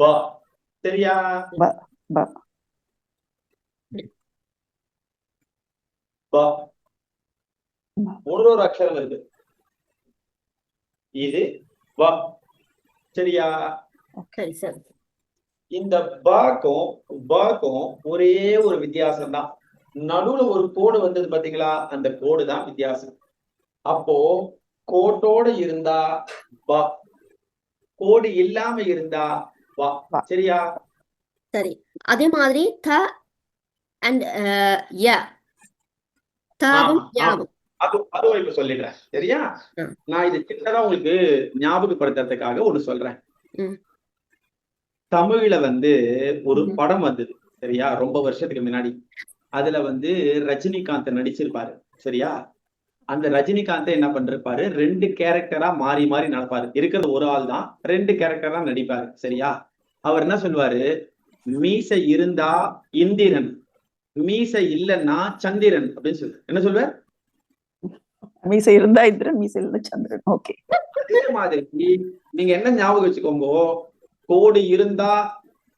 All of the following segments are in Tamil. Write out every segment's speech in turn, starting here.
ப சரியா ப ப ப ப. ஒரு ஒரு அக்ஷரம் இருக்கு இது வ. சரியா? சரி சரி இந்த பாக்கும் பாக்கும் ஒரே ஒரு வித்தியாசம் தான் நடுவுல ஒரு கோடு வந்தது பாத்தீங்களா? அந்த கோடு தான் வித்தியாசம். அப்போ கோட்டோட இருந்தா பா கோடு இல்லாம இருந்தா வா. சரியா? சரி. அதே மாதிரி த அண்ட் ய. தாவும். யாவும். அது அதுவும் இப்ப சொல்லிடுறேன். சரியா. நான் இது சின்னதா உங்களுக்கு ஞாபகப்படுத்துறதுக்காக ஒண்ணு சொல்றேன். தமிழ்ல வந்து ஒரு. படம் வந்தது. சரியா? ரொம்ப வருஷத்துக்கு முன்னாடி. அதுல வந்து ரஜினிகாந்த் நடிச்சிருப்பாரு. சரியா? அந்த ரஜினிகாந்த் என்ன பண்றாரு ரெண்டு கேரக்டரா மாறி மாறி நடப்பாரு. இருக்கிறது ஒரு ஆள் தான் ரெண்டு கேரக்டரா நடிப்பாரு. சரியா? அவர் என்ன சொல்லுவாரு? மீசை இருந்தா இந்திரன் மீசை இல்லைன்னா சந்திரன் அப்படின்னு சொல்லு. என்ன சொல்லுவார்? மீசை இருந்தா இந்திரன் மீசை இருந்தா சந்திரன். ஓகே அதே மாதிரி நீங்க என்ன ஞாபகம் வச்சுக்கோங்க கோடு இருந்தா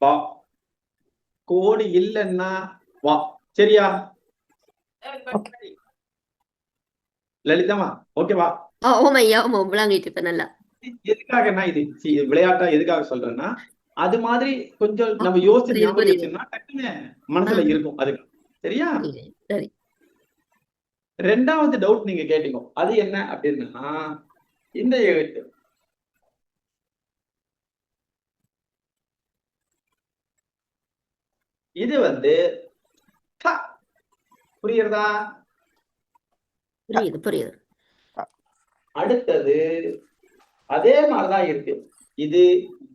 வா. கோடு இல்லைன்னா வா. சரியா? லலிதமா ஓகேவா ஆ ஓமையா ஓமா விளங்கிட்டு இப்ப நல்லா. எதுக்காக நான் இது விளையாட்டா எதுக்காக சொல்றேன்னா அது மாதிரி கொஞ்சம் நம்ம யோசிச்சு ஞாபகம் டக்குன்னு மனசுல. இருக்கும் அதுக்கு சரியா? சரி, சரி. ரெண்டாவது டவுட் நீங்க கேட்டீங்க. அது என்ன அப்படின்னா இந்த இது வந்து. புரியுறதா புரியுது புரியுது. அடுத்தது அதே மாதிரிதான் இருக்கு. இது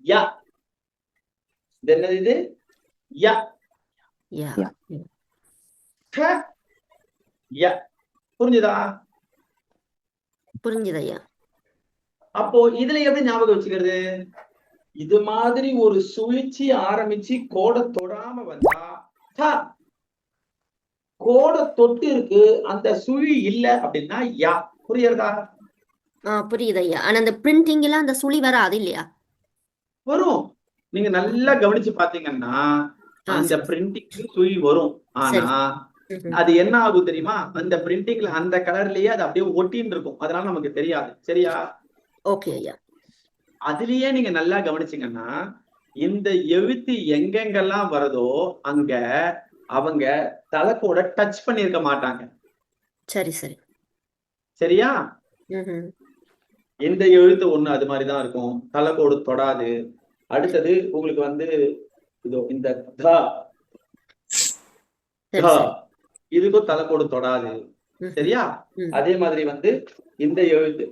ய. இது என்னது இது? ய. புரிஞ்சுதா? புரிஞ்சுது அப்போ இதுல எப்படி ஞாபகம் வச்சுக்கிறது? இது மாதிரி ஒரு சுழிச்சு ஆரம்பிச்சு கோடை தொடாம வந்தா த. கோடை தொட்டு இருக்கு அந்த சுழி இல்ல அப்படின்னா யா. புரியுறதா ஆ புரியுது ஐயா ஆனா அந்த பிரிண்டிங் எல்லாம் அந்த சுழி வராது இல்லையா? வரும். நீங்க நல்லா கவனிச்சு பாத்தீங்கன்னா அந்த. பிரிண்டிங் சுழி வரும். ஆனா. அது என்ன ஆகும் தெரியுமா? அந்த பிரிண்டிங்ல அந்த கலர்லயே அது அப்படியே ஒட்டின்னு இருக்கும். அதனால நமக்கு தெரியாது. சரியா? ஓகே ஐயா. அதுலயே நீங்க நல்லா கவனிச்சீங்கன்னா இந்த எழுத்து எங்கெங்கெல்லாம் வருதோ அங்க அவங்க தலைக்கோட டச் பண்ணிருக்க மாட்டாங்க. சரி சரி. சரியா. இந்த எழுத்து ஒண்ணு அது மாதிரிதான் இருக்கும். தலைக்கோடு தொடாது. அடுத்தது உங்களுக்கு வந்து இதோ இந்த த. இதுக்கும் தலைக்கோடு தொடாது. சரியா. அதே மாதிரி வந்து இந்த எழுத்து.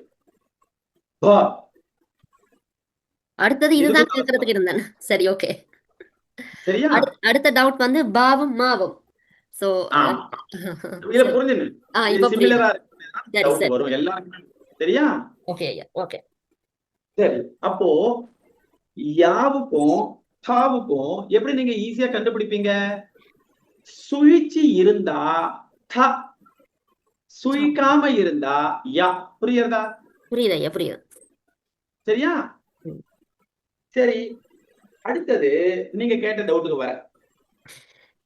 அடுத்தது இதுதான் இதுக்கும் கேட்கறதுக்கு இருந்தேன். சரி ஓகே. சரியா? அடுத்த டவுட் வந்து பாவும் மாவும். சோ. இத புரிஞ்சுங்க. ஆ இப்ப சிமிலரா சரி வரும். எல்லாருக்குமே. சரியா? Okay okay. சரி. அப்போ யாவுக்கும் தாவுக்கும் எப்படி நீங்க ஈஸியா கண்டுபிடிப்பீங்க? சுழிச்சு இருந்தா த சுழிக்காம இருந்தா யா. புரியுறதா புரியுது புரியுது. சரியா. சரி அடுத்தது நீங்க கேட்ட டவுட்டுக்கு வர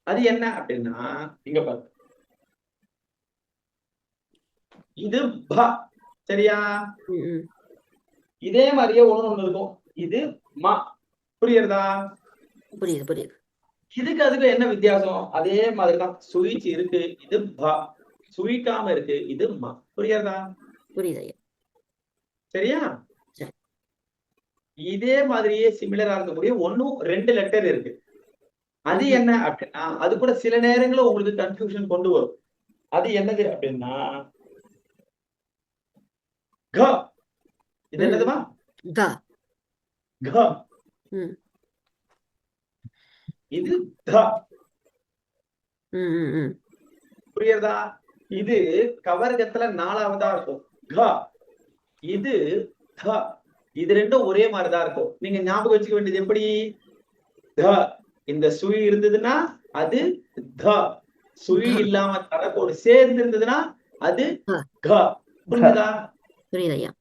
அது என்ன அப்படின்னா இங்க பாரு இது ப. சரியா. இதே மாதிரியே ஒண்ணு ஒண்ணு இருக்கும். இது ம. புரியுறதா புரியுது புரியுது. இதுக்கு அதுக்கு என்ன வித்தியாசம்? அதே மாதிரிதான் சுழிச்சு இருக்கு இது ப. சுழிக்காம இருக்கு இது ம. புரியுறதா புரியுது சரியா? சரி. இதே மாதிரியே சிமிலரா இருக்கக்கூடிய ஒண்ணும் ரெண்டு லெட்டர் இருக்கு. அது. என்ன அப்படின்னா அது கூட சில நேரங்கள்ல உங்களுக்கு கன்ஃபியூஷன் கொண்டு வரும். அது என்னது அப்படின்னா க. இது. என்னதுமா? கா. இது த. புரியுறதா இது கவர்க்கத்துல நாலாவதா இருக்கும். க. இது த. இது ரெண்டும் ஒரே மாதிரிதான் இருக்கும். நீங்க ஞாபகம் வச்சுக்க வேண்டியது எப்படி? த. இந்த சுழி இருந்ததுன்னா அது த. சுழி க. இல்லாம தரக்கோடு சேர்ந்து இருந்ததுன்னா அது க. புரியுதா புரியுது ஐயா.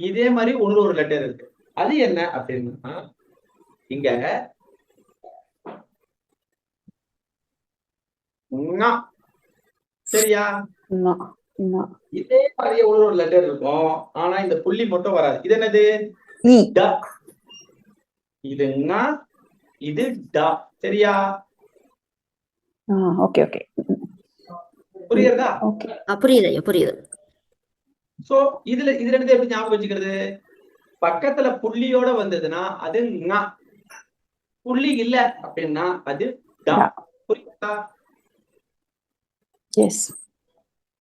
இதே மாதிரி ஒரு ஒரு லெட்டர் இருக்கு. அது என்ன அப்படின்னா இங்க ங. சரியா? ங, ங. இதே மாதிரியே ஒரு ஒரு லெட்டர் இருக்கும். ஆனா இந்த புள்ளி மட்டும் வராது. இது என்னது? இது இது ட. சரியா? Okay okay. புரியுது ஐயா புரியுது. சோ இதுல இதுல இருந்து எப்படி ஞாபகம் வச்சுக்கிறது? பக்கத்துல புள்ளியோட வந்ததுன்னா அது ங. புள்ளி இல்ல அப்படின்னா அது. புரியுதா? எஸ்